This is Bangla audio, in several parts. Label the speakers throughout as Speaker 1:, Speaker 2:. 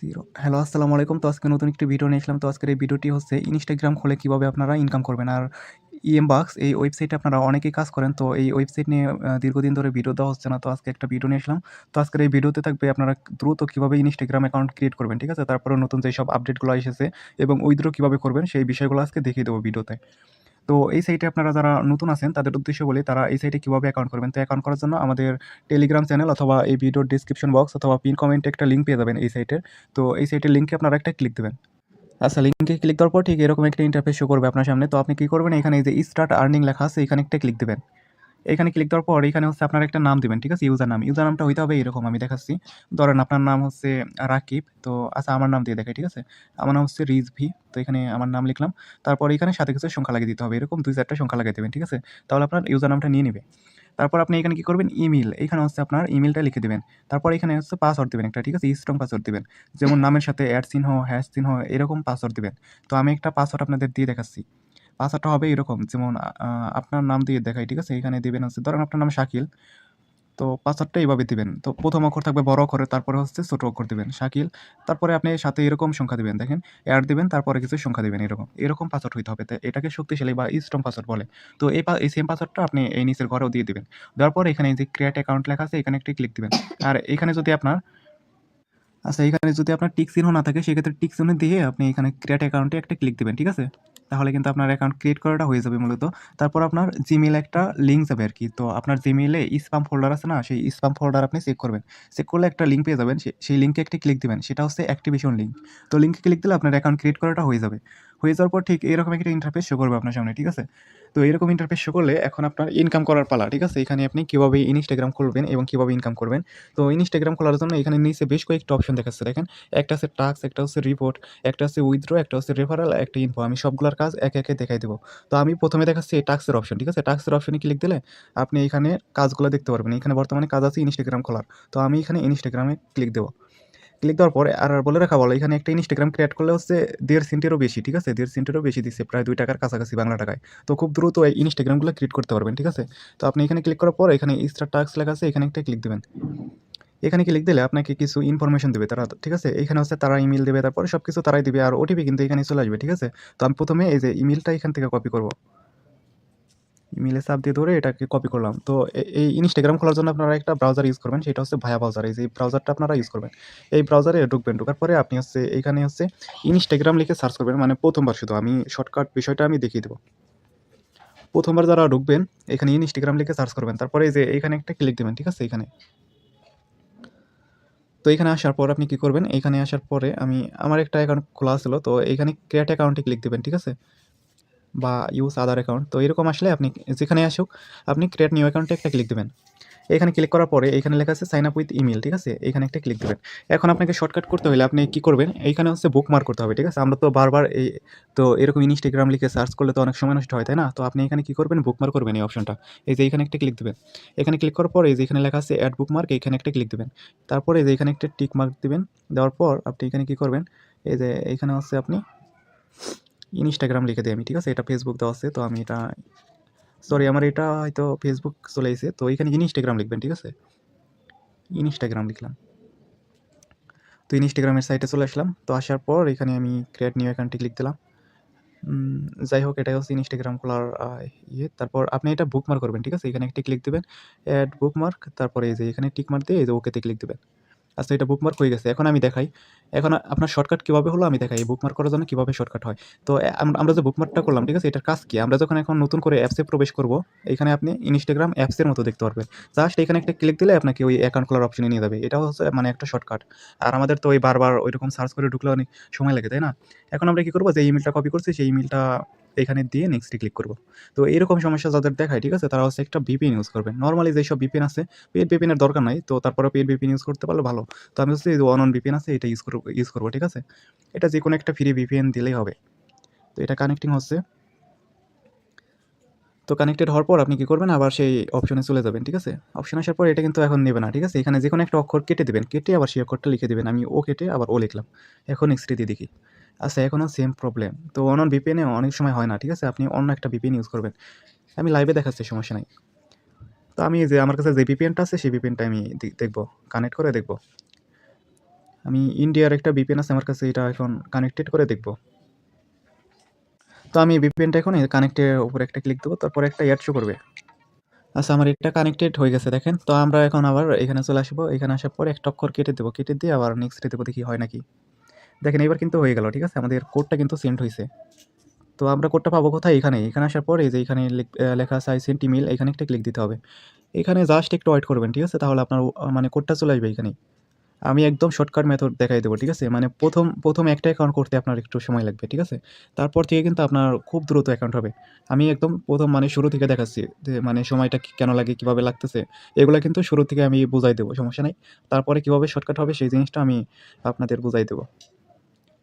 Speaker 1: জিরো। হ্যালো, আসসালামু আলাইকুম। তো আজকে নতুন একটি ভিডিও নিয়ে আসলাম। তো আজকের এই ভিডিওটি হচ্ছে ইনস্টাগ্রাম খুলে কীভাবে আপনারা ইনকাম করবেন। আর ইএম বাক্স এই ওয়েবসাইটে আপনারা অনেকেই কাজ করেন। তো এই ওয়েবসাইট নিয়ে দীর্ঘদিন ধরে ভিডিও দেওয়া হচ্ছে না। তো আজকে একটা ভিডিও নিয়ে আসলাম। তো আজকের এই ভিডিওতে থাকবে আপনারা দ্রুত কীভাবে ইনস্টাগ্রাম অ্যাকাউন্ট ক্রিয়েট করবেন, ঠিক আছে? তারপরে নতুন যেসব আপডেটগুলো এসেছে এবং উইথড্র কীভাবে করবেন, সেই বিষয়গুলো আজকে দেখিয়ে দেবো ভিডিওতে। তো এই সাইটে আপনারা যারা নতুন আছেন, তাদের উদ্দেশ্য বলি তারা এই সাইটে কীভাবে অ্যাকাউন্ট করবেন? তো অ্যাকাউন্ট করার জন্য আমাদের টেলিগ্রাম চ্যানেল অথবা এই ভিডিওর ডিসক্রিপশন বক্স অথবা পিন কমেন্টে একটা লিঙ্ক পেয়ে যাবেন এই সাইটের তো এই সাইটের লিঙ্কে আপনারা একটা ক্লিক দেবেন। আচ্ছা লিঙ্কে ক্লিক দেওয়ার পর ঠিক এরকম একটা ইন্টারফেস শো করবে আপনার সামনে। তো আপনি কী করবেন? এখানে এই যে স্টার্ট আর্নিং লেখা আছে, এখানে একটা ক্লিক দেবেন। এখানে ক্লিক দেওয়ার পর এখানে হচ্ছে আপনার একটা নাম দেবেন, ঠিক আছে? ইউজার নাম ইউজার নামটা হইতে হবে এরকম, আমি দেখাচ্ছি। ধরেন আপনার নাম হচ্ছে রাকিব, তো আচ্ছা আমার নাম দিয়ে দেখাই, ঠিক আছে? আমার নাম হচ্ছে রিজভি, তো এখানে আমার নাম লিখলাম। তারপর এখানে সাথে কিছু সংখ্যা লাগিয়ে দিতে হবে, এরকম দুই চারটা সংখ্যা লাগিয়ে দেবেন, ঠিক আছে? তাহলে আপনার ইউজার নামটা নিয়ে নেবে। তারপর আপনি এখানে কী করবেন? ইমেল এখানে হচ্ছে আপনার ইমেলটা লিখে দেবেন। তারপর এখানে হচ্ছে পাসওয়ার্ড দেবেন একটা, ঠিক আছে? স্ট্রং পাসওয়ার্ড দেবেন। যেমন নামের সাথে অ্যাড চিহ্ন হ্যাশ চিহ্ন, এরকম পাসওয়ার্ড দেবেন। তো আমি একটা পাসওয়ার্ড আপনাদের দিয়ে দেখাচ্ছি। পাসওয়ার্ডটা হবে এরকম, যেমন আপনার নাম দিয়ে দেখাই, ঠিক আছে? এখানে দেবেন হচ্ছে, ধরেন আপনার নাম শাকিল। তো পাসওয়ার্ডটা এইভাবে দিবেন। তো প্রথম অক্ষর থাকবে বড় অক্ষরে, তারপরে হচ্ছে ছোট অক্ষর দিবেন শাকিল। তারপরে আপনি সাথে এরকম সংখ্যা দিবেন, দেখেন অ্যাড দিবেন, তারপরে কিছু সংখ্যা দিবেন, এরকম। এরকম পাসওয়ার্ড হইতে হবে। এটাকে শক্তিশালী বা স্ট্রং পাসওয়ার্ড বলে। তো এই এই সেম পাসওয়ার্ডটা আপনি এই নিচের ঘরেও দিয়ে দিবেন। দেওয়ার পর এখানে যে ক্রিয়েট অ্যাকাউন্ট লেখা আছে, এখানে একটি ক্লিক দিবেন। আর এখানে যদি আপনার আচ্ছা এখানে যদি আপনার টিক চিহ্ন না থাকে, সেক্ষেত্রে টিক চিহ্ন দিয়ে আপনি এখানে ক্রিয়েট অ্যাকাউন্টে একটা ক্লিক দিবেন, ঠিক আছে? তাহলে কিন্তু আপনার অ্যাকাউন্ট ক্রিয়েট করাটা হয়ে যাবে মূলত। তারপর আপনার জিমেল একটা লিঙ্ক যাবে আর কি তো আপনার জিমেলে স্পাম ফোল্ডার আছে না, সেই স্পাম ফোল্ডার আপনি চেক করবেন। চেক করলে একটা লিঙ্ক পেয়ে যাবেন সেই লিঙ্কে একটি ক্লিক দেবেন, সেটা হচ্ছে অ্যাক্টিভেশন লিঙ্ক তো লিঙ্কে ক্লিক দিলে আপনার অ্যাকাউন্ট ক্রিয়েট করাটা হয়ে যাবে। হয়ে যাওয়ার পর ঠিক এরকম একটা ইন্টারফেস শো করবে আপনার সামনে, ঠিক আছে? তো এরকম ইন্টারফেস শো করলে এখন আপনার ইনকাম করার পালা, ঠিক আছে? এখানে আপনি কীভাবে ইনস্টাগ্রাম খুলবেন এবং কীভাবে ইনকাম করবেন? তো ইনস্টাগ্রাম খোলার জন্য এখানে নিচে বেশ কয়েকটা অপশন দেখাচ্ছে, দেখেন? একটা আছে টাস্ক একটা হচ্ছে রিপোর্ট একটা হচ্ছে উইথড্র একটা হচ্ছে রেফারেল একটা ইনফো আমি সবগুলোর কাজ একে একে দেখাই দেবো। তো আমি প্রথমে দেখাচ্ছি এই টাস্কের অপশন ঠিক আছে? টাস্কের অপশনে ক্লিক দিলে আপনি এখানে কাজগুলো দেখতে পারবেন। এখানে বর্তমানে কাজ আছে ইনস্টাগ্রাম খোলার। তো আমি এখানে ইনস্টাগ্রামে ক্লিক দেবো। ক্লিক দেওয়ার পরে আর বলে রাখা বলো, এখানে একটা ইনস্টাগ্রাম ক্রিয়েট করলে হচ্ছে দেড় সেন্টেরও বেশি, ঠিক আছে? দেড় সেন্টেরও বেশি দিচ্ছে, প্রায় দুই টাকার কাছাকাছি বাংলা টাকায়। তো খুব দ্রুত এই ইনস্টাগ্রামগুলো ক্রিয়েট করতে পারবেন, ঠিক আছে? তো আপনি এখানে ক্লিক করার পর এখানে স্টার টাস্ক লেখা আছে, এখানে একটা ক্লিক দেবেন। এখানে ক্লিক দিলে আপনাকে কিছু ইনফরমেশন দেবে তারা, ঠিক আছে? এখানে হচ্ছে তারা ইমেল দেবে, তারপরে সব কিছু তারাই দেবে, আর ওটিপি কিন্তু এখানে চলে আসবে, ঠিক আছে? তো আমি প্রথমে এই যে ইমেলটা এখান থেকে কপি করব। ইমেলে চাপ দিয়ে ধরে এটাকে কপি করলাম। তো এই ইনস্টাগ্রাম খোলার জন্য আপনারা একটা ব্রাউজার ইউজ করবেন, সেটা হচ্ছে ভায়া ব্রাউজার এই যে ব্রাউজারটা আপনারা ইউজ করবেন, এই ব্রাউজারে ঢুকবেন, ঢোকার পরে আপনি হচ্ছে এখানে হচ্ছে ইনস্টাগ্রাম লিখে সার্চ করবেন মানে প্রথমবার শুধু আমি শর্টকাট বিষয়টা আমি দেখিয়ে দেবো। প্রথমবার যারা ঢুকবেন, এখানে ইনস্টাগ্রাম লিখে সার্চ করবেন, তারপরে এই যে এখানে একটা ক্লিক দেবেন, ঠিক আছে? এখানে। তো এখানে আসার পর আপনি কি করবেন? এখানে আসার পরে আমি, আমার একটা অ্যাকাউন্ট খোলা ছিল, তো এখানে ক্রিয়েট অ্যাকাউন্টে ক্লিক দেবেন, ঠিক আছে? বা ইউজ আদার অ্যাকাউন্ট তো এরকম আসলে আপনি যেখানে আসুক, আপনি ক্রিয়েট নিউ অ্যাকাউন্টে একটা ক্লিক দেবেন। এখানে ক্লিক করার পরে এখানে লেখা আছে সাইন আপ উইথ ইমেল ঠিক আছে? এখানে একটা ক্লিক দেবেন। এখন আপনাকে শর্টকাট করতে হলে আপনি কি করবেন? এইখানে হচ্ছে বুক মার্ক করতে হবে, ঠিক আছে? আমরা তো বারবার এই তো এরকম ইনস্টাগ্রাম লিখে সার্চ করলে তো অনেক সময় নষ্ট হয়, তাই না? তো আপনি এখানে কি করবেন? বুক মার্ক করবেন এই অপশনটা এই যে এখানে একটা ক্লিক দেবেন। এখানে ক্লিক করার পর যে এখানে লেখা আছে অ্যাড বুক মার্ক এখানে একটা ক্লিক দেবেন। তারপরে এই যে এখানে একটা টিক মার্ক দিবেন। দেওয়ার পর আপনি এখানে কি করবেন? এই যে এখানে হচ্ছে আপনি ইনস্টাগ্রাম লিখে দিই আমি, ঠিক আছে? এটা ফেসবুক দেওয়া আছে, তো আমি এটা সরি আমার এটা হয়তো ফেসবুক চলে এসেছে তো এখানে ইনস্টাগ্রাম লিখবেন, ঠিক আছে? ইনস্টাগ্রাম লিখলাম। তো ইনস্টাগ্রামের সাইটে চলে আসলাম, তো আসার পর এখানে আমি ক্রিয়েট নিউ অ্যাকাউন্টে ক্লিক দিলাম। যাই হোক, এটাই হচ্ছে ইনস্টাগ্রাম খোলার ইয়ে। তারপর আপনি এটা বুকমার্ক করবেন, ঠিক আছে? এখানে একটি ক্লিক দেবেন অ্যাড বুকমার্ক তারপরে এই যে এখানে টিকমার্ক দিয়ে এই যে ওকেতে ক্লিক দেবেন। আচ্ছা এটা বুকমার্ক হয়ে গেছে। এখন আমি দেখাই। এখন আপনার শর্টকাট কীভাবে হলো আমি দেখাই। বুকমার্ক করার জন্য কীভাবে শর্টকাট হয়? তো আমরা যে বুকমার্কটা করলাম, ঠিক আছে, এটার কাজ কি? আমরা যখন এখন নতুন করে অ্যাপসে প্রবেশ করব, এখানে আপনি ইনস্টাগ্রাম অ্যাপসের মতো দেখতে পারবেন। জাস্ট এখানে একটা ক্লিক দিলে আপনাকে ওই অ্যাকাউন্ট খোলার অপশনে নিয়ে যাবে। এটা হচ্ছে মানে একটা শর্টকাট আর আমাদের তো ওই বারবার ওইরকম সার্চ করে ঢুকলে অনেক সময় লাগে, তাই না? এখন আমরা কি করব? যে ইমেলটা কপি করছি, সেই ইমেলটা এখানে দিয়ে নেক্সটে ক্লিক করব। তো এরকম সমস্যা যাদের দেখায়, ঠিক আছে, তারা হচ্ছে একটা ভিপিএন ইউজ করবেন নর্মালি যেসব ভিপিএন আছে পেড ভিপিএনের দরকার নাই, তো তারপরে পেড ভিপিএন ইউজ করতে পারলে ভালো। তো আমি হচ্ছে ওয়ান অন ভিপিএন আছে, এটা ইউজ করব ইউজ করব, ঠিক আছে? এটা যে কোনো একটা ফ্রি ভিপিএন দিলেই হবে। তো এটা কানেক্টিং হচ্ছে। তো কানেক্টেড হওয়ার পর আপনি কী করবেন? আবার সেই অপশনে চলে যাবেন, ঠিক আছে? অপশন আসার পর এটা কিন্তু এখন নেবে না, ঠিক আছে? এখানে যে কোনো একটা অক্ষর কেটে দেবেন, কেটে আবার সেই অক্ষরটা লিখে দেবেন। আমি ও কেটে আবার ও লিখলাম। এখন নেক্সট দিয়ে দেখি। আচ্ছা এখনও সেম প্রবলেম তো অন অন ভিপিএনে অনেক সময় হয় না, ঠিক আছে? আপনি অন্য একটা ভিপিএন ইউজ করবেন। আমি লাইভে দেখাচ্ছি, সমস্যা নাই। তো আমি যে, আমার কাছে যে ভিপিএনটা আছে, সেই ভিপিএনটা আমি দেখব কানেক্ট করে দেখব। আমি ইন্ডিয়ার একটা ভিপিএন আছে, আমার কাছে এটা এখন কানেক্টেড করে দেখব। তো আমি ভিপিএনটা এখন কানেক্টের উপরে একটা ক্লিক দেবো, তারপরে একটা অ্যাড শো করবে। আচ্ছা আমার এটা কানেক্টেড হয়ে গেছে, দেখেন। তো আমরা এখন আবার এখানে চলে আসব। এখানে আসার পর একটা অক্ষর কেটে দেবো, কেটে দিয়ে আবার নেক্সটে দেবো, দেখি হয় নাকি। দেখেন এবার কিন্তু হয়ে গেল, ঠিক আছে? আমাদের কোডটা কিন্তু সেন্ড হয়েছে তো আমরা কোডটা পাবো কোথায়? এখানে। এখানে আসার পর এই যে এখানে লিখ- আছে সেন্ট ইমেল এখানে একটা ক্লিক দিতে হবে। এখানে জাস্ট একটু ওয়েট করবেন, ঠিক আছে? তাহলে আপনার মানে কোডটা চলে আসবে এখানে আমি একদম শর্টকাট মেথড দেখাই দেবো, ঠিক আছে? মানে প্রথম প্রথম একটা অ্যাকাউন্ট করতে আপনার একটু সময় লাগবে, ঠিক আছে? তারপর থেকে কিন্তু আপনার খুব দ্রুত অ্যাকাউন্ট হবে। আমি একদম প্রথম মানে শুরু থেকে দেখাচ্ছি যে মানে সময়টা কেন লাগে, কীভাবে লাগতেছে, এগুলো কিন্তু শুরু থেকে আমি বুঝাই দেবো, সমস্যা নেই। তারপরে কীভাবে শর্টকাট হবে, সেই জিনিসটা আমি আপনাদের বুঝাই দেবো।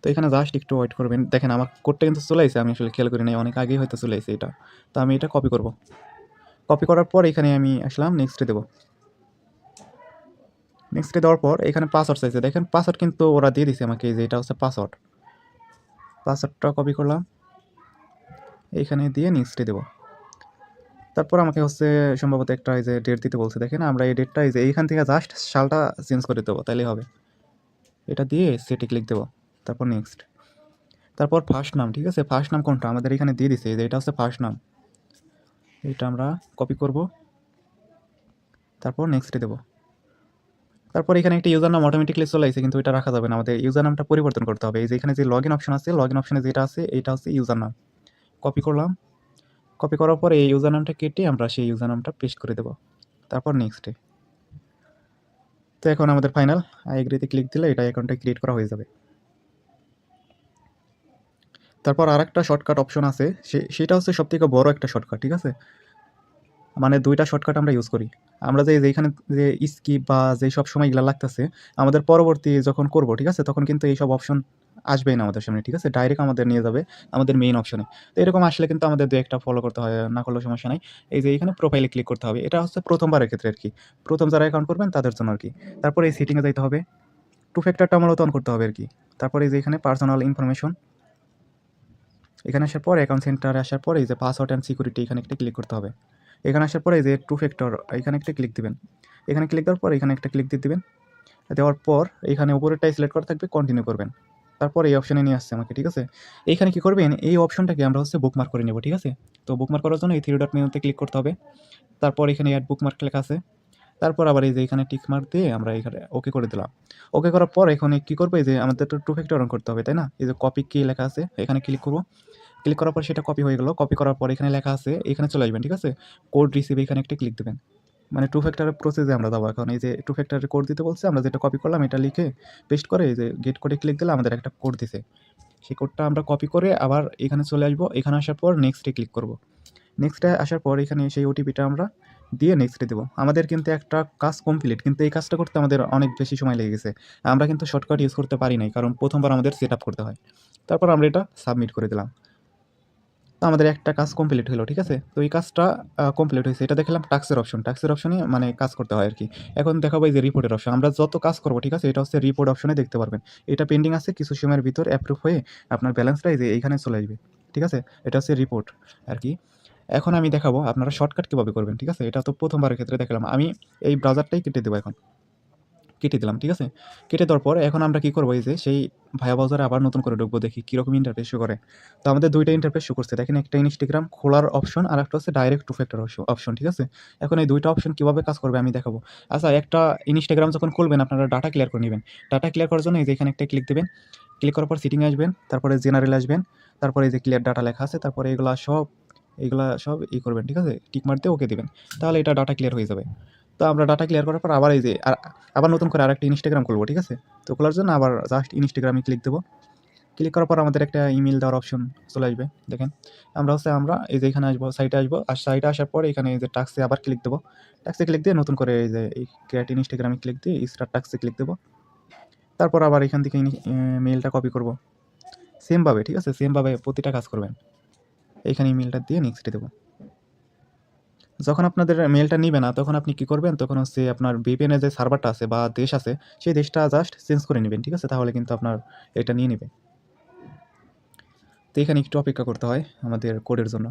Speaker 1: তো এখানে জাস্ট একটু ওয়েট করবেন। দেখেন, আমার কোডটা কিন্তু চলে আসে আমি আসলে খেয়াল করি নাই, অনেক আগেই হয়তো চলে আসে এটা। তো আমি এটা কপি করব। কপি করার পর এখানে আমি আসলাম নেক্সটে দেবো। নেক্সটে দেওয়ার পর এখানে পাসওয়ার্ড চাইছে। দেখেন পাসওয়ার্ড কিন্তু ওরা দিয়ে দিছে আমাকে যে এটা হচ্ছে পাসওয়ার্ড পাসওয়ার্ডটা কপি করলাম। এইখানে দিয়ে নেক্সটে দেবো। তারপর আমাকে হচ্ছে সম্ভবত একটা এই যে ডেট দিতে বলছে। দেখেন, আমরা এই ডেটটা এই যে এইখান থেকে জাস্ট সালটা চেঞ্জ করে দেবো তাহলেই হবে। এটা দিয়ে সেটে ক্লিক দেবো। তারপর নেক্সট তারপর ফার্স্ট নাম ঠিক আছে? ফার্স্ট নাম কোনটা? আমাদের এখানে দিয়ে দিছে এটা হচ্ছে ফার্স্ট নাম এটা আমরা কপি করব। তারপর নেক্সটে দেবো। তারপর এখানে একটা ইউজার নাম অটোমেটিকলি চলে আসে কিন্তু এটা রাখা যাবে না। আমাদের ইউজার নামটা পরিবর্তন করতে হবে। এই যে এখানে যে লগ ইন অপশন আছে লগ ইন অপশনে যেটা আছে, এটা হচ্ছে ইউজার নাম কপি করলাম। কপি করার পর এই ইউজার নামটা কেটে আমরা সেই ইউজার নামটা পেস্ট করে দেবো। তারপর নেক্সটে তো এখন আমাদের ফাইনাল আই এগ্রিতে ক্লিক দিলে এটা অ্যাকাউন্টটা ক্রিয়েট করা হয়ে যাবে। তারপর আর একটা শর্টকাট অপশন আছে সেটা হচ্ছে সবথেকে বড় একটা শর্টকাট ঠিক আছে? মানে দুইটা শর্টকাট আমরা ইউজ করি। আমরা যে, যেখানে, যে স্কিপ বা যে সব সময় এগুলো লাগতেছে, আমাদের পরবর্তী যখন করব, ঠিক আছে, তখন কিন্তু এইসব অপশন আসবেই না আমাদের সামনে, ঠিক আছে? ডাইরেক্ট আমাদের নিয়ে যাবে, আমাদের মেইন অপশনে তো এরকম আসলে কিন্তু আমাদের দু একটা ফলো করতে হয়, না করলেও সমস্যা নাই। এই যে, এখানে প্রোফাইলে ক্লিক করতে হবে। এটা হচ্ছে প্রথমবারের ক্ষেত্রে আর কি। প্রথম যারা অ্যাকাউন্ট করবেন, তাদের জন্য আর কি। তারপর এই সেটিংয়ে যাইতে হবে। টু ফ্যাক্টরটা মূলত অন করতে হবে আর কি। তারপরে এই যে, এখানে পার্সোনাল ইনফরমেশন এখানে আসার পর অ্যাকাউন্ট সেন্টারে আসার পরে এই যে পাসওয়ার্ড অ্যান্ড সিকিউরিটি এখানে একটা ক্লিক করতে হবে। এখানে আসার পরে এই যে টু ফ্যাক্টর এখানে একটা ক্লিক দিবেন। এখানে ক্লিক দেওয়ার পর এখানে একটা ক্লিক দিয়ে দিবেন। দেওয়ার পর এখানে উপরেরটাই সিলেক্ট করা থাকবে কন্টিনিউ করবেন। তারপর এই অপশানে নিয়ে আসছে আমাকে, ঠিক আছে? এইখানে কি করবেন? এই অপশনটাকে আমরা হচ্ছে বুকমার্ক করে নেব, ঠিক আছে? তো বুকমার্ক করার জন্য এই থ্রি ডট মেনুতে ক্লিক করতে হবে। তারপর এখানে অ্যাড বুকমার্ক লেখা আছে। তারপর আবার এই যে এখানে টিক মার্ক দিয়ে আমরা এখানে ওকে করে দিলাম। ওকে করার পর এখানে কি করব? এই যে আমাদের তো টু ফ্যাক্টর অন করতে হবে, তাই না? এই যে কপি কি লেখা আছে? এখানে ক্লিক করব। ক্লিক করার পর সেটা কপি হয়ে গেল। কপি করার পর এখানে লেখা আছে, এখানে চলে আসবেন, ঠিক আছে? কোড রিসিভ এখানে একটা ক্লিক দেবেন। মানে টু ফ্যাক্টরের প্রসেসে আমরা যাব এখন। এই যে টু ফ্যাক্টরের কোড দিতে বলছে, আমরা যেটা কপি করলাম, এটা লিখে পেস্ট করে এই যে গেট কোডে ক্লিক দিলে আমাদের একটা কোড দিছে। সেই কোডটা আমরা কপি করে আবার এখানে চলে আসব। এখানে আসার পর নেক্সটে ক্লিক করব। নেক্সটে আসার পর এখানে সেই ওটিপিটা আমরা দিয়ে নেক্সটে দেবো। আমাদের কিন্তু একটা কাজ কমপ্লিট কিন্তু এই কাজটা করতে আমাদের অনেক বেশি সময় লেগে গেছে। আমরা কিন্তু শর্টকাট ইউজ করতে পারি নাই, কারণ প্রথমবার আমাদের সেট করতে হয়। তারপর আমরা এটা সাবমিট করে দিলাম। তো আমাদের একটা কাজ কমপ্লিট হলো, ঠিক আছে? তো এই কাজটা কমপ্লিট হয়েছে। এটা দেখলাম টাক্সের অপশন টাক্সের অপশনে মানে কাজ করতে হয় আর কি এখন দেখাবো এই যে রিপোর্টের অপশন আমরা যত কাজ করব, ঠিক আছে? এটা হচ্ছে রিপোর্ট অপশনে দেখতে পারবেন। এটা পেন্ডিং আছে, কিছু সময়ের ভিতর অ্যাপ্রুভ হয়ে আপনার ব্যালেন্সটা এই যে এইখানে চলে আসবে। ঠিক আছে? এটা হচ্ছে রিপোর্ট আর কি এখন আমি দেখাবো আপনারা শর্টকাট কীভাবে করবেন, ঠিক আছে? এটা তো প্রথমবারের ক্ষেত্রে দেখালাম। আমি এই ব্রাউজারটাই কেটে দেবো এখন। কেটে দিলাম, ঠিক আছে? কেটে দেওয়ার পর এখন আমরা কী করব, এই যে সেই ভায়া ব্রাউজারে আবার নতুন করে ঢুকবো, দেখি কীরকম ইন্টারফেস শো করে। তো আমাদের দুইটা ইন্টারফেস শো করছে। দেখেন একটা ইনস্টাগ্রাম খোলার অপশন আর একটা হচ্ছে ডাইরেক্ট টু ফ্যাক্টর অপশন ঠিক আছে? এখন এই দুইটা অপশন কীভাবে কাজ করবে আমি দেখাবো। আচ্ছা একটা ইনস্টাগ্রাম যখন খুলবেন, আপনারা ডাটা ক্লিয়ার করে নেবেন। ডাটা ক্লিয়ার করার জন্য এই যে এখানে একটা ক্লিক দেবেন। ক্লিক করার পর সিটিং আসবেন, তারপরে জেনারেল আসবেন, তারপরে এই যে ক্লিয়ার ডাটা লেখা আছে, তারপরে এগুলো সব এগুলা সব ই করবেন, ঠিক আছে? টিক মারতে ওকে দেবেন। তাহলে এটা ডাটা ক্লিয়ার হয়ে যাবে। তো আমরা ডাটা ক্লিয়ার করার পর আবার এই যে আবার নতুন করে আরেকটা ইনস্টাগ্রাম খুলবো, ঠিক আছে? তো খোলার জন্য আবার জাস্ট ইনস্টাগ্রামে ক্লিক দেবো। ক্লিক করার পর আমাদের একটা ইমেল দেওয়ার অপশন চলে আসবে, দেখেন। আমরা হচ্ছে, আমরা এই যে এখানে আসব সাইটে আসব, আর সাইটে আসার পর এখানে এই যে টাক্সে আবার ক্লিক দেবো। টাক্সে ক্লিক দিয়ে নতুন করে এই যে এই ক্রিয়েট ইনস্টাগ্রামে ক্লিক দিয়ে স্টার টাক্সে ক্লিক দেবো। তারপর আবার এখান থেকে মেলটা কপি করব। সেমভাবে ঠিক আছে? সেমভাবে প্রতিটা কাজ করবেন। এইখানে ইমেলটা দিয়ে নেক্সটে দেবো। যখন আপনাদের মেলটা নিবে না, তখন আপনি কি করবেন? তখন হচ্ছে আপনার ভিপিএনের যে সার্ভারটা আছে বা দেশ আছে, সেই দেশটা জাস্ট চেঞ্জ করে নেবেন, ঠিক আছে? তাহলে কিন্তু আপনার এটা নিয়ে নেবে। তো এখানে একটু অপেক্ষা করতে হয় আমাদের কোডের জন্য।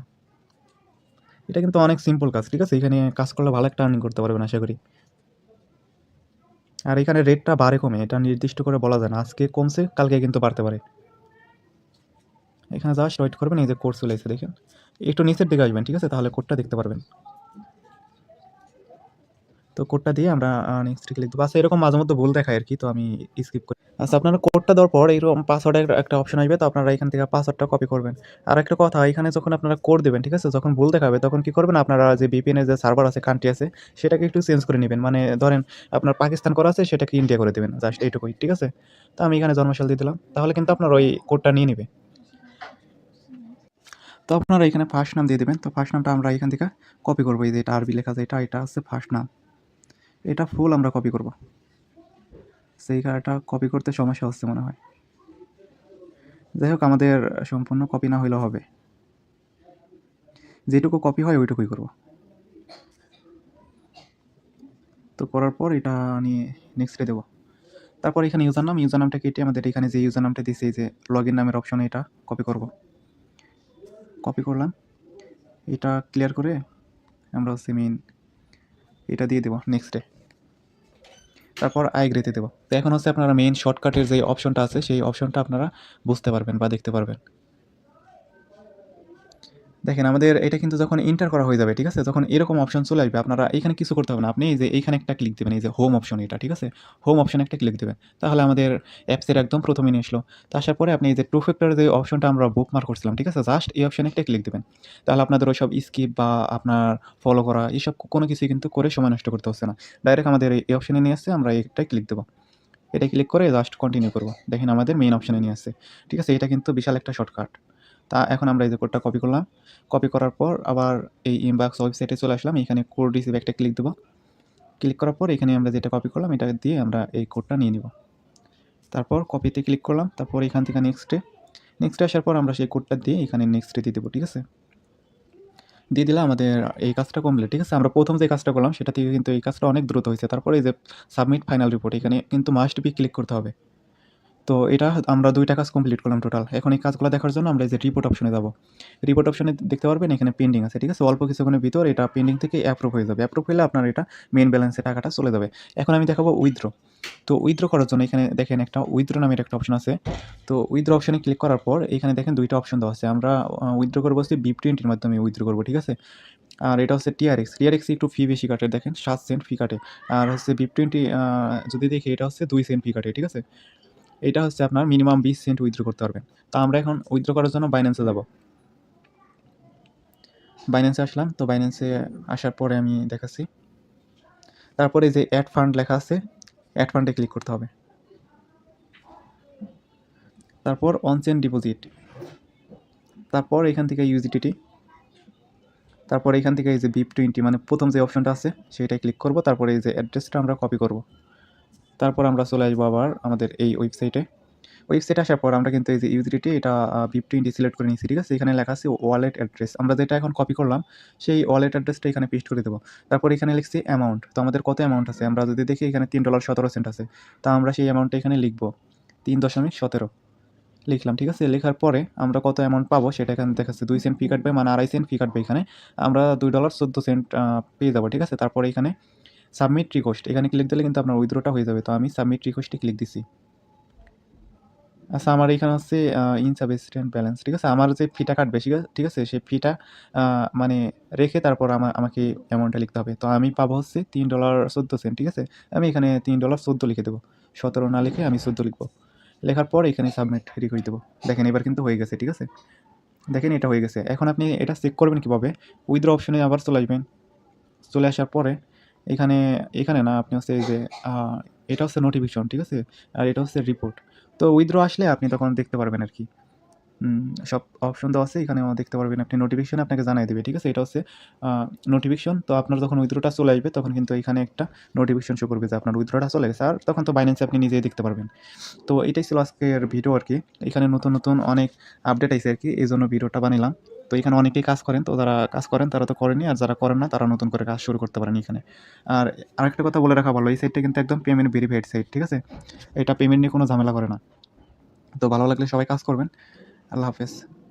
Speaker 1: এটা কিন্তু অনেক সিম্পল কাজ, ঠিক আছে? এখানে কাজ করলে ভালো একটা আর্নিং করতে পারবেন, আশা করি। আর এখানে রেটটা বাড়ে কমে, এটা নির্দিষ্ট করে বলা যায় না। আজকে কমছে, কালকে কিন্তু বাড়তে পারে। এখানে জাস্ট ওয়েট করবেন, এই যে কোর্স চলে এসে দেখেন একটু নিচের দিকে আসবেন, ঠিক আছে? তাহলে কোডটা দেখতে পারবেন। তো কোডটা দিয়ে আমরা নেক্সট ক্লিক দেবো আচ্ছা এরকম মাঝে মধ্যে ভুল দেখায় আর কি, তো আমি স্কিপ করি। আচ্ছা আপনারা কোডটা দেওয়ার পর এরকম পাসওয়ার্ডের একটা অপশন আসবে, তো আপনারা এখান থেকে পাসওয়ার্ডটা কপি করবেন। আর একটা কথা, এখানে যখন আপনারা কোড দেবেন, ঠিক আছে? যখন ভুল দেখাবে, তখন কি করবেন? আপনারা যে বিপিএনের যে সার্ভার আছে কান্ট্রি আছে, সেটাকে একটু চেঞ্জ করে নেবেন। মানে ধরেন, আপনার পাকিস্তান করা আছে, সেটাকে ইন্ডিয়া করে দেবেন জাস্ট এইটুকুই, ঠিক আছে? তো আমি এখানে জন্মশাল দিয়ে দিলাম। তাহলে কিন্তু আপনার ওই কোডটা নিয়ে নেবে। তো আপনারা এখানে ফার্স্ট নাম দিয়ে দেবেন। তো ফার্স্ট নামটা আমরা এখান থেকে কপি করব। এই যে এটা আরবি লেখা আছে, এটা এটা হচ্ছে ফার্স্ট নাম এটা ফুল আমরা কপি করব। সেই কারণটা কপি করতে সমস্যা হচ্ছে মনে হয়। যাই হোক, আমাদের সম্পূর্ণ কপি না হইলেও হবে। যেটুকু কপি হয়, ওইটুকুই করব। তো করার পর এটা নিয়ে নেক্সটে দেবো। তারপর এখানে ইউজার নাম ইউজার নামটা কেটে আমাদের এখানে যে ইউজার নামটা দিয়েছে যে লগ নামের অপশনে এটা কপি করব। কপি করলাম। এটা ক্লিয়ার করে আমরা হচ্ছে মেন এটা দিয়ে দেবো নেক্সটে তারপর আইগ্রেতে দেবো। তো এখন হচ্ছে আপনারা মেন শর্টকাটের যে অপশনটা আছে, সেই অপশনটা আপনারা বুঝতে পারবেন বা দেখতে পারবেন। দেখেন, আমাদের এটা কিন্তু যখন এন্টার করা হয়ে যাবে, ঠিক আছে? যখন এরকম অপশন চলে আসবে। আপনারা এখানে কিছু করতে হবে না। আপনি যে এইখানে একটা ক্লিক দেবেন, এই যে হোম অপশন এটা, ঠিক আছে? হোম অপশন একটা ক্লিক দেবেন। তাহলে আমাদের অ্যাপসের একদম প্রথমে নিয়ে আসলো। তো আসার পরে আপনি এই যে টু ফ্যাক্টর যে অপশনটা আমরা বুক মার্ক করছিলাম, ঠিক আছে? জাস্ট এই অপশনে একটা ক্লিক দেবেন। তাহলে আপনাদের ওই সব স্কিপ বা আপনার ফলো করা এইসব কোনো কিছুই কিন্তু করে সময় নষ্ট করতে হচ্ছে না। ডাইরেক্ট আমাদের এই অপশনে নিয়ে আসছে, আমরা এইটাই ক্লিক দেবো। এটা ক্লিক করে জাস্ট কন্টিনিউ করব। দেখেন, আমাদের মেইন অপশনে নিয়ে আসছে। ঠিক আছে? এটা কিন্তু বিশাল একটা শর্টকাট তা এখন আমরা এই যে কোডটা কপি করলাম। কপি করার পর আবার এই ইনবক্স ওয়েবসাইটে চলে আসলাম। এখানে কোড রিসিভ একটা ক্লিক দেবো। ক্লিক করার পর এখানে আমরা যেটা কপি করলাম, এটা দিয়ে আমরা এই কোডটা নিয়ে নিব। তারপর কপিতে ক্লিক করলাম। তারপর এখান থেকে নেক্সটে নেক্সটে আসার পর আমরা সেই কোডটা দিয়ে এখানে নেক্সটে দিয়ে দেবো, ঠিক আছে? দিয়ে দিলে আমাদের এই কাজটা কমপ্লিট ঠিক আছে? আমরা প্রথম যে কাজটা করলাম, সেটা থেকে কিন্তু এই কাজটা অনেক দ্রুত হয়েছে। তারপরে এই যে সাবমিট ফাইনাল রিপোর্ট এখানে কিন্তু মাস্ট বি ক্লিক করতে হবে। তো এটা আমরা দুইটা কাজ কমপ্লিট করলাম টোটাল এখন এই কাজগুলো দেখার জন্য আমরা যে রিপোর্ট অপশনে যাব। রিপোর্ট অপশনে দেখতে পারবেন এখানে পেন্ডিং আছে, ঠিক আছে? অল্প কিছুক্ষণের ভিতর এটা পেন্ডিং থেকে অ্যাপ্রুভ হয়ে যাবে। অ্যাপ্রুভ হলে আপনার এটা মেন ব্যালেন্সে টাকাটা চলে যাবে। এখন আমি দেখাবো উইথড্র তো উইথড্র করার জন্য এখানে দেখেন একটা উইথড্র নামের একটা অপশন আছে। তো উইথড্র অপশনে ক্লিক করার পর এখানে দেখেন দুইটা অপশন দেওয়া আছে। আমরা উইথড্র করব হচ্ছে বিপ টোয়েন্টির মাধ্যমে উইথড্র করব, ঠিক আছে? আর এটা হচ্ছে টিআরএক্স টিআরএক্স একটু ফি বেশি কাটে, দেখেন, সাত সেন্ট ফি কাটে। আর হচ্ছে বিপ টোয়েন্টি যদি দেখি এটা হচ্ছে দুই সেন্ট ফি কাটে, ঠিক আছে? এটা হচ্ছে আপনার মিনিমাম বিশ সেন্ট উইথড্র করতে পারবেন। তো আমরা এখন উইথড্র করার জন্য বাইন্যান্সে যাব। বাইন্যান্সে আসলাম। তো বাইন্যান্সে আসার পরে আমি দেখাচ্ছি। তারপরে যে অ্যাড ফান্ড লেখা আছে অ্যাড ফান্ডে ক্লিক করতে হবে। তারপর অনচেন ডিপোজিট তারপর এখান থেকে ইউজিটিটি তারপর এখান থেকে এই যে বিপ টোয়েন্টি মানে প্রথম যে অপশনটা আছে সেটাই ক্লিক করব। তারপরে এই যে অ্যাড্রেসটা আমরা কপি করব। তারপর আমরা চলে আসব আবার আমাদের এই ওয়েবসাইটে ওয়েবসাইটে আসার পর আমরা কিন্তু এই যে ইউজিটি এটা বিপ টোয়েন্টি সিলেক্ট করে নিয়েছি, ঠিক আছে? এখানে লেখা আছে ওয়ালেট অ্যাড্রেস আমরা যেটা এখন কপি করলাম, সেই ওয়ালেট অ্যাড্রেসটা এখানে পেস্ট করে দেবো। তারপর এখানে লিখছি অ্যামাউন্ট তো আমাদের কত অ্যামাউন্ট আছে? আমরা যদি দেখি এখানে তিন ডলার সতেরো সেন্ট আছে। তা আমরা সেই অ্যামাউন্টটা এখানে লিখব। তিন দশমিক সতেরো। লিখলাম, ঠিক আছে? লেখার পরে আমরা কত অ্যামাউন্ট পাবো সেটা এখানে দেখাচ্ছে। দুই সেন্ট ফি কাটবে মানে আড়াই সেন্ট ফি কাটবে এখানে। আমরা দুই ডলার চোদ্দ সেন্ট পেয়ে যাব, ঠিক আছে? তারপরে এখানে সাবমিট রিকোয়েস্ট এখানে ক্লিক দিলে কিন্তু আপনার উইথড্রটা হয়ে যাবে। তো আমি সাবমিট রিকোয়েস্টে ক্লিক দিছি। আচ্ছা আমার এখানে হচ্ছে ইনসাফিসিয়েন্ট ব্যালেন্স ঠিক আছে? আমার যে ফিটা কাটবে, ঠিক আছে? ঠিক আছে? সেই ফিটা মানে রেখে তারপর আমার আমাকে অ্যামাউন্টটা লিখতে হবে। তো আমি পাবো হচ্ছে তিন ডলার চোদ্দ সেন্ট ঠিক আছে? আমি এখানে তিন ডলার চোদ্দ লিখে দেবো। সতেরো না লিখে আমি চোদ্দ লিখব। লেখার পর এখানে সাবমিট রেডি করে দেবো। দেখেন, এবার কিন্তু হয়ে গেছে, ঠিক আছে? দেখেন, এটা হয়ে গেছে। এখন আপনি এটা চেক করবেন কীভাবে? উইথড্র অপশনে আবার চলে আসবেন। চলে আসার পরে এখানে এখানে না, আপনি হচ্ছে এই যে এটা হচ্ছে নোটিফিকেশন ঠিক আছে? আর এটা হচ্ছে রিপোর্ট তো উইথড্র আসলে আপনি তখন দেখতে পারবেন আর কি। সব অপশন দেওয়া আছে এখানে দেখতে পারবেন। আপনি নোটিফিকেশন আপনাকে জানাই দেবে, ঠিক আছে? এটা হচ্ছে নোটিফিকেশন তো আপনার যখন উইথড্রটা চলে আসবে, তখন কিন্তু এখানে একটা নোটিফিকেশন শো করবে যে আপনার উইথড্রটা চলে গেছে। আর তখন তো বাইন্যান্সে আপনি নিজেই দেখতে পারবেন। তো এটাই ছিল আজকের ভিডিও আর কি। এখানে নতুন নতুন অনেক আপডেট আছে আর কি, এই জন্য ভিডিওটা বানিলাম তো এখানে অনেকেই কাজ করেন, তো যারা কাজ করেন তারা তো করেনি আর যারা করেন না তারা নতুন করে কাজ শুরু করতে পারেন এখানে। আর আরেকটা কথা বলে রাখা ভালো, এই সাইটটা কিন্তু একদম পেমেন্ট ভেরিফাইড সাইট ঠিক আছে? এটা পেমেন্ট নিয়ে কোনো ঝামেলা করে না। তো ভালো লাগলে সবাই কাজ করবেন। আল্লাহ হাফেজ।